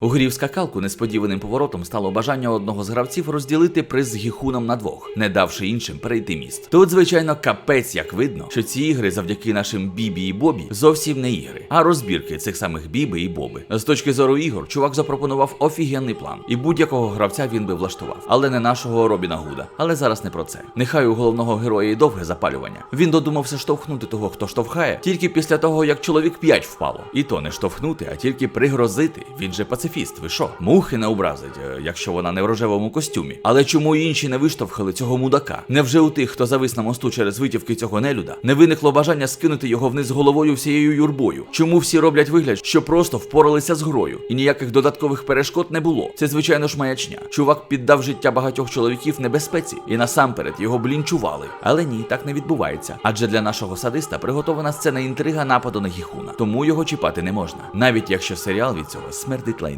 У скакалку несподіваним поворотом стало бажання одного з гравців розділити приз з гіхуном на двох, не давши іншим перейти міст. Тут, звичайно, капець як видно, що ці ігри завдяки нашим Бібі і Бобі зовсім не ігри, а розбірки цих самих Біби і Боби. З точки зору ігор, чувак запропонував офігенний план, і будь-якого гравця він би влаштував, але не нашого Робіна Гуда. Але зараз не про це. Нехай у головного героя і довге запалювання. Він додумався штовхнути того, хто штовхає, тільки після того, як чоловік п'ять впало. І то не штовхнути, а тільки пригрозити. Він же пацифіст. Ви що? Мухи не образить, е, якщо вона не в рожевому костюмі. Але чому інші не виштовхали цього мудака? Невже у тих, хто завис на мосту через витівки цього нелюда, не виникло бажання скинути його вниз головою всією юрбою? Чому всі роблять вигляд, що просто впоралися з грою, і ніяких додаткових перешкод не було? Це звичайно ж маячня. Чувак піддав життя багатьох чоловіків небезпеці, і насамперед його блінчували. Але ні, так не відбувається. Адже для нашого садиста приготована сцена інтрига нападу на гіхуна, тому його чіпати не можна, навіть якщо серіал від цього смердить лайном.